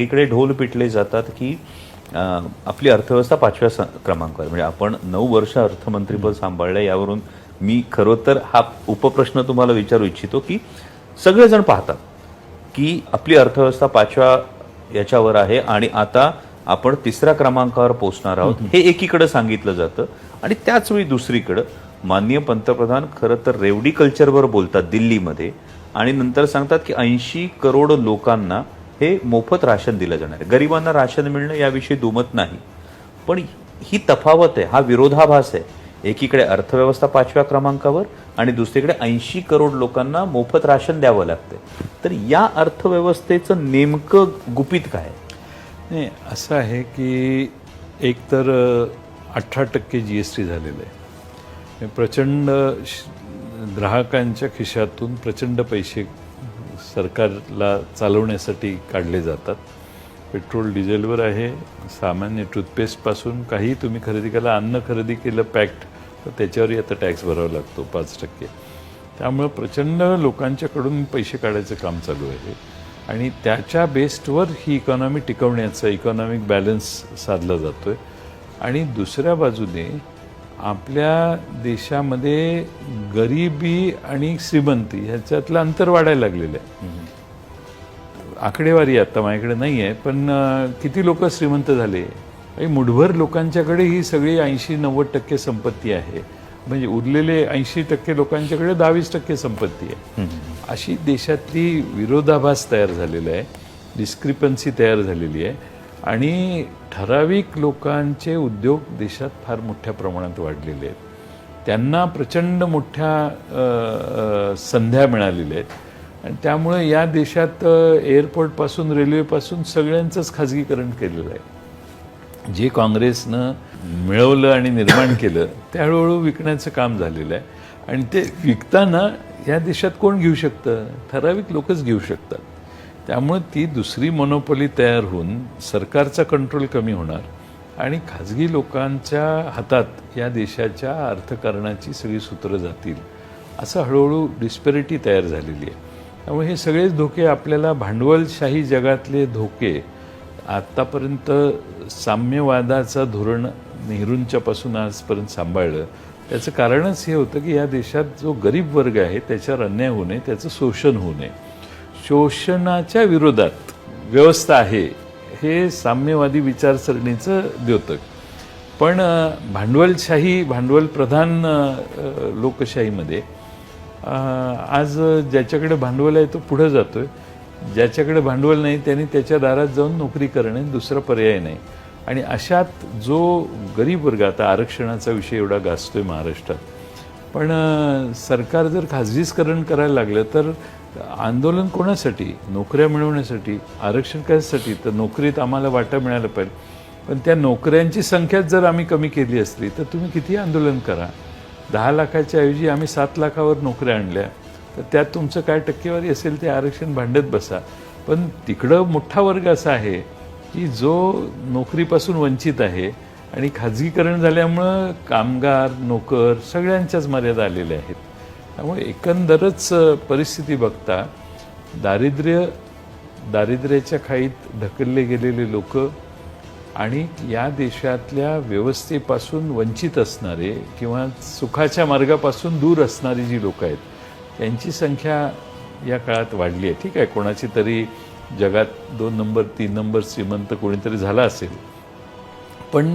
सगळीकडे ढोल पिटले जातात की आपली अर्थव्यवस्था पाचव्या स- क्रमांकावर. म्हणजे आपण नऊ वर्ष अर्थमंत्रीपद सांभाळलं यावरून मी खरं तर हा उपप्रश्न तुम्हाला विचारू इच्छितो की सगळेजण पाहतात की आपली अर्थव्यवस्था पाचव्या याच्यावर आहे आणि आता आपण तिसऱ्या क्रमांकावर पोहोचणार आहोत. हे एकीकडे सांगितलं जातं आणि त्याच वेळी दुसरीकडं माननीय पंतप्रधान खरं तर रेवडी कल्चरवर बोलतात दिल्लीमध्ये आणि नंतर सांगतात की ऐंशी करोड लोकांना हे मोफत राशन दिलं जाणार आहे. गरिबांना राशन मिळणं याविषयी दुमत नाही. पण ही तफावत आहे हा विरोधाभास आहे. एकीकडे अर्थव्यवस्था पाचव्या क्रमांकावर आणि दुसरीकडे ऐंशी करोड लोकांना मोफत राशन द्यावं लागतं तर या अर्थव्यवस्थेचं नेमकं गुपित काय नाही असं आहे की एकतर अठरा टक्के जी एस टी झालेलं आहे. प्रचंड श- ग्राहकांच्या खिशातून प्रचंड पैसे सरकारला चालवण्यासाठी काढले जातात. पेट्रोल डिझेलवर आहे. सामान्य टूथपेस्टपासून काही तुम्ही खरेदी केलं अन्न खरेदी केलं पॅक्ड तर त्याच्यावरही आता टॅक्स भरावा लागतो पाच टक्के. त्यामुळं प्रचंड लोकांच्याकडून पैसे काढायचं काम चालू आहे. आणि त्याच्या बेस्टवर ही इकॉनॉमी टिकवण्याचा इकॉनॉमिक बॅलन्स साधला जातो आहे आणि दुसऱ्या बाजूने आपल्या देशामध्ये गरिबी आणि श्रीमंती ह्याच्यातलं अंतर वाढायला लागलेलं आहे. आकडेवारी आता माझ्याकडे नाही आहे पण किती लोक श्रीमंत झाले? काही मुठभर लोकांच्याकडे ही सगळी ऐंशी नव्वद टक्के संपत्ती आहे. म्हणजे उरलेले ऐंशी टक्के लोकांच्याकडे दहावीस टक्के संपत्ती आहे. अशी देशातली विरोधाभास तयार झालेला आहे डिस्क्रिपन्सी तयार झालेली आहे. आणि ठराविक लोकांचे उद्योग देशात फार मोठ्या प्रमाणात वाढलेले आहेत. त्यांना प्रचंड मोठ्या संध्या मिळालेल्या आहेत. आणि त्यामुळे या देशात एअरपोर्टपासून रेल्वेपासून सगळ्यांचंच खाजगीकरण केलेलं आहे. जे काँग्रेसनं मिळवलं आणि निर्माण केलं ते हळूहळू विकण्याचं काम झालेलं आहे. आणि ते विकताना या देशात कोण घेऊ शकतं? ठराविक लोकच घेऊ शकतात. त्यामुळे ती दुसरी मनोपली तयार होऊन सरकारचा कंट्रोल कमी होणार आणि खाजगी लोकांच्या हातात या देशाच्या अर्थकारणाची सगळी सूत्रं जातील असं हळूहळू डिस्पेरिटी तयार झालेली आहे. त्यामुळे हे सगळेच धोके आपल्याला भांडवलशाही जगातले धोके आत्तापर्यंत साम्यवादाचं धोरण नेहरूंच्यापासून आजपर्यंत सांभाळलं. त्याचं कारणच हे होतं की या देशात जो गरीब वर्ग आहे त्याच्यावर अन्याय होऊ नये त्याचं शोषण होऊ नये. शोषणाच्या विरोधात व्यवस्था आहे हे साम्यवादी विचारसरणीचं द्योतक. पण भांडवलशाही भांडवल प्रधान लोकशाहीमध्ये आज ज्याच्याकडे भांडवल आहे तो पुढे जातोय. ज्याच्याकडे भांडवल नाही त्यांनी त्याच्या दारात जाऊन नोकरी करणे दुसरा पर्याय नाही. आणि अशात जो गरीब वर्ग आता आरक्षणाचा विषय एवढा गाजतोय महाराष्ट्रात. पण सरकार जर खाजगीकरण करायला लागलं तर आंदोलन कोणासाठी? नोकऱ्या मिळवण्यासाठी आरक्षण कशासाठी तर नोकरीत आम्हाला वाटा मिळायला पाहिजे. पण त्या नोकऱ्यांची संख्याच जर आम्ही कमी केली असली तर तुम्ही किती आंदोलन करा? दहा लाखाच्या ऐवजी आम्ही सात लाखावर नोकऱ्या आणल्या. तर त्यात तुमचं काय टक्केवारी असेल ते आरक्षण भांडत बसा. पण तिकडं मोठा वर्ग असा आहे की जो नोकरीपासून वंचित आहे आणि खाजगीकरण झाल्यामुळं कामगार नोकर सगळ्यांच्याच मर्यादा आलेल्या आहेत. त्यामुळे एकंदरच परिस्थिती बघता दारिद्र्य दारिद्र्याच्या खाईत ढकलले गेलेले लोक आणि या देशातल्या व्यवस्थेपासून वंचित असणारे किंवा सुखाच्या मार्गापासून दूर असणारी जी लोक आहेत त्यांची संख्या या काळात वाढली आहे. ठीक आहे कोणाची तरी जगात दोन नंबर तीन नंबर श्रीमंत कोणीतरी झाला असेल. पण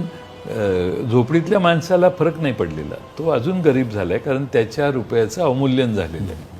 झोपडीतल्या माणसाला फरक नाही पडलेला. तो अजून गरीब झाला आहे कारण त्याच्या रुपयाचं अवमूल्यन झालेलं आहे.